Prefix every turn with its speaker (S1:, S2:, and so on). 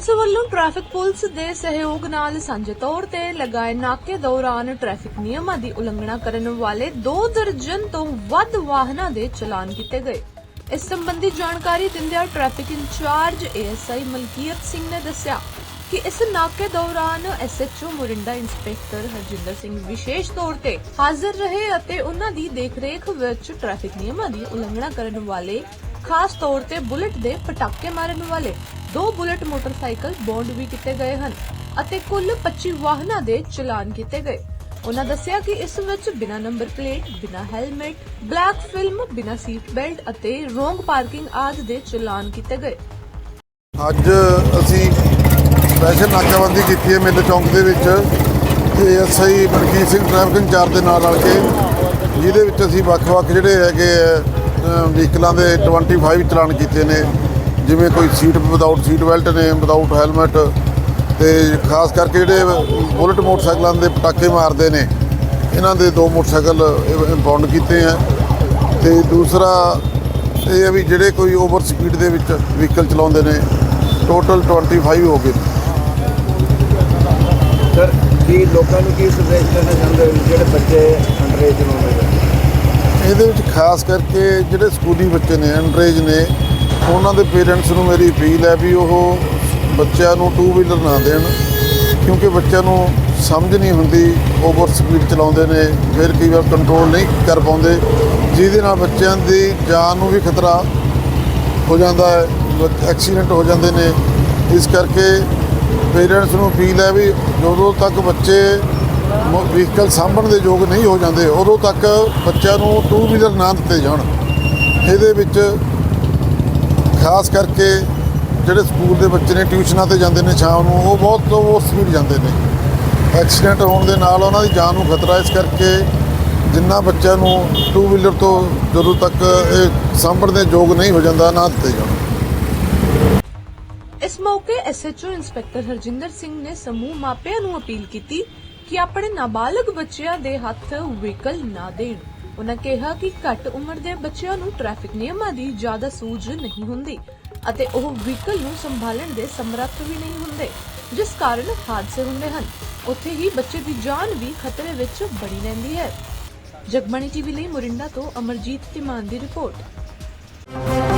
S1: Police ਵੱਲੋਂ traffic police ਦੇ ਸਹਿਯੋਗ ਨਾਲ ਸਾਂਝੇ ਤੌਰ ਤੇ ਲਗਾਏ ਨਾਕੇ ਦੌਰਾਨ ਟ੍ਰੈਫਿਕ ਨਿਯਮਾਂ ਦੀ ਉਲੰਘਣਾ ਕਰਨ ਵਾਲੇ 2 ਦਰਜਨ ਤੋਂ ਵੱਧ ਵਾਹਨਾਂ ਦੇ ਚਲਾਨ ਕੀਤੇ ਗਏ। ਇਸ ਸੰਬੰਧੀ ਜਾਣਕਾਰੀ ਦਿੰਦਿਆਂ traffic incharge ASI Malkiat Singh ਨੇ ਦੱਸਿਆ ਕਿ ਇਸ ਨਾਕੇ ਦੌਰਾਨ ਐਸਐਚਓ ਮੁਰਿੰਡਾ, ਇੰਸਪੈਕਟਰ ਹਰਜਿੰਦਰ ਸਿੰਘ ਵਿਸ਼ੇਸ਼ ਤੌਰ ਤੇ ਹਾਜ਼ਰ ਰਹੇ ਅਤੇ ਉਹਨਾਂ ਦੀ ਦੇਖਰੇਖ ਵਿੱਚ ਟ੍ਰੈਫਿਕ ਨਿਯਮਾਂ ਦੀ ਉਲੰਘਣਾ ਕਰਨ ਵਾਲੇ ਖਾਸ ਤੌਰ ਤੇ ਬੁਲਟ ਦੇ ਪਟਾਕੇ ਮਾਰਨ ਵਾਲੇ ਦੋ ਬੁਲਟ ਮੋਟਰਸਾਈਕਲ ਬੌਂਡ ਵੀ ਕੀਤੇ ਗਏ ਹਨ ਅਤੇ ਕੁੱਲ 25 ਵਾਹਨਾਂ ਦੇ ਚਲਾਨ ਕੀਤੇ ਗਏ। ਉਹਨਾਂ ਦੱਸਿਆ ਕਿ ਇਸ ਵਿੱਚ ਬਿਨਾਂ ਨੰਬਰ ਪਲੇਟ, ਬਿਨਾਂ ਹੈਲਮਟ, ਬਲੈਕ ਫਿਲਮ, ਬਿਨਾਂ ਸੀਟ ਬੈਲਟ ਅਤੇ ਰੋਂਗ ਪਾਰਕਿੰਗ ਆਦਿ ਦੇ ਚਲਾਨ ਕੀਤੇ ਗਏ।
S2: ਅੱਜ ਅਸੀਂ ਸਪੈਸ਼ਲ ਨਾਕਾਬੰਦੀ ਕੀਤੀ ਹੈ ਮੇਲੇ ਚੌਂਕ ਦੇ ਵਿੱਚ। ਤੇ SI Mankeet Singh traffic incharge ਦੇ ਨਾਲ ਰਲ ਕੇ, ਜਿਹਦੇ ਵਿੱਚ ਅਸੀਂ ਵੱਖ-ਵੱਖ ਜਿਹੜੇ ਹੈਗੇ ਆ ਵਹੀਕਲਾਂ ਦੇ 25 ਚਲਾਨ ਕੀਤੇ ਨੇ। ਜਿਵੇਂ ਕੋਈ ਸੀਟ ਵਿਦਆਊਟ ਸੀਟ ਬੈਲਟ ਨੇ ਵਿਦਆਊਟ ਹੈਲਮਟ ਤੇ ਖਾਸ ਕਰਕੇ ਜਿਹੜੇ ਬੁਲਟ ਮੋਟਰਸਾਈਕਲਾਂ ਦੇ ਪਟਾਕੇ ਮਾਰਦੇ ਨੇ ਇਹਨਾਂ ਦੇ ਦੋ ਮੋਟਰਸਾਈਕਲ ਇੰਪਾਊਂਡ ਕੀਤੇ ਆ। ਤੇ ਦੂਸਰਾ ਇਹ ਹੈ ਵੀ ਜਿਹੜੇ ਕੋਈ ਓਵਰ ਸਪੀਡ ਦੇ ਵਿੱਚ ਵਹੀਕਲ ਚਲਾਉਂਦੇ ਨੇ ਟੋਟਲ 25 ਹੋ ਗਏ
S3: ਸਰ ਕੀ ਲੋਕਾਂ ਨੂੰ ਕੀ ਸੰਦੇਸ਼ ਦੇਣਾ ਚਾਹੁੰਦੇ ਹੋ? ਜਿਹੜੇ ਬੱਚੇ ਅੰਡਰੇਜ ਨੇ
S2: ਇਹਦੇ ਵਿੱਚ ਖਾਸ ਕਰਕੇ ਜਿਹੜੇ ਸਕੂਲੀ ਬੱਚੇ ਨੇ ਅੰਡਰੇਜ ਨੇ ਉਹਨਾਂ ਦੇ ਪੇਰੈਂਟਸ ਨੂੰ ਮੇਰੀ ਅਪੀਲ ਹੈ ਵੀ ਉਹ ਬੱਚਿਆਂ ਨੂੰ ਟੂ ਵੀਲਰ ਨਾ ਦੇਣ, ਕਿਉਂਕਿ ਬੱਚਿਆਂ ਨੂੰ ਸਮਝ ਨਹੀਂ ਹੁੰਦੀ ਓਵਰ ਸਪੀਡ ਚਲਾਉਂਦੇ ਨੇ, ਫਿਰ ਕਈ ਵਾਰ ਕੰਟਰੋਲ ਨਹੀਂ ਕਰ ਪਾਉਂਦੇ। ਜਿਹਦੇ ਨਾਲ ਬੱਚਿਆਂ ਦੀ ਜਾਨ ਨੂੰ ਵੀ ਖਤਰਾ ਹੋ ਜਾਂਦਾ ਹੈ ਐਕਸੀਡੈਂਟ ਹੋ ਜਾਂਦੇ ਨੇ। ਇਸ ਕਰਕੇ ਪੇਰੈਂਟਸ ਨੂੰ ਅਪੀਲ ਹੈ ਵੀ ਜਦੋਂ ਤੱਕ ਬੱਚੇ ਵਹੀਕਲ ਸਾਂਭਣ ਦੇ ਯੋਗ ਨਹੀਂ ਹੋ ਜਾਂਦੇ, ਉਦੋਂ ਤੱਕ ਬੱਚਿਆਂ ਨੂੰ ਟੂ ਵੀਲਰ ਨਾ ਦਿੱਤੇ ਜਾਣ। ਇਹਦੇ ਵਿੱਚ ਖਾਸ ਕਰਕੇ ਜਿਹੜੇ ਸਕੂਲ ਦੇ ਬੱਚੇ ਨੇ, ਟਿਊਸ਼ਨਾਂ ਤੇ ਜਾਂਦੇ ਨੇ ਸ਼ਾਮ ਨੂੰ ਉਹ ਬਹੁਤ ਓਵਰ ਸਪੀਡ ਜਾਂਦੇ ਨੇ। ਐਕਸੀਡੈਂਟ ਹੋਣ ਦੇ ਨਾਲ ਉਹਨਾਂ ਦੀ ਜਾਨ ਨੂੰ ਖਤਰਾ, ਇਸ ਕਰਕੇ ਜਿੰਨਾ ਬੱਚਿਆਂ ਨੂੰ ਟੂ ਵੀਲਰ ਤੋਂ ਜਦੋਂ ਤੱਕ ਇਹ ਸਾਂਭਣ ਦੇ ਯੋਗ ਨਹੀਂ ਹੋ ਜਾਂਦਾ, ਨਾ ਦਿੱਤੇ ਜਾਣ।
S1: ਇਸ ਮੌਕੇ ਐਸਐਚਓ ਇੰਸਪੈਕਟਰ ਹਰਜਿੰਦਰ ਸਿੰਘ ਨੇ ਸਮੂਹ ਮਾਪਿਆਂ ਨੂੰ ਅਪੀਲ ਕੀਤੀ ਕਿ ਆਪਣੇ ਨਾਬਾਲਗ ਬੱਚਿਆਂ ਦੇ ਹੱਥ ਵਹੀਕਲ ਨਾ ਦੇਣ। ਉਹਨਾਂ ਕਿਹਾ ਕਿ ਘੱਟ ਉਮਰ ਦੇ ਬੱਚਿਆਂ ਨੂੰ ਟ੍ਰੈਫਿਕ ਨਿਯਮਾਂ ਦੀ ਜ਼ਿਆਦਾ ਸੂਝ ਨਹੀਂ ਹੁੰਦੀ ਅਤੇ ਉਹ ਵਹੀਕਲ ਨੂੰ ਸੰਭਾਲਣ ਦੇ ਸਮਰੱਥ ਵੀ ਨਹੀਂ ਹੁੰਦੇ, ਜਿਸ ਕਾਰਨ ਹਾਦਸੇ ਹੁੰਦੇ ਹਨ। ਉੱਥੇ ਹੀ ਬੱਚੇ ਦੀ ਜਾਨ ਵੀ ਖਤਰੇ ਵਿੱਚ ਬਣੀ ਰਹਿੰਦੀ ਹੈ। ਜਗਬਾਣੀ ਟੀਵੀ ਲਈ ਮੋਰਿੰਡਾ ਤੋਂ ਅਮਰਜੀਤ ਤਿਮਾਨ ਦੀ ਰਿਪੋਰਟ।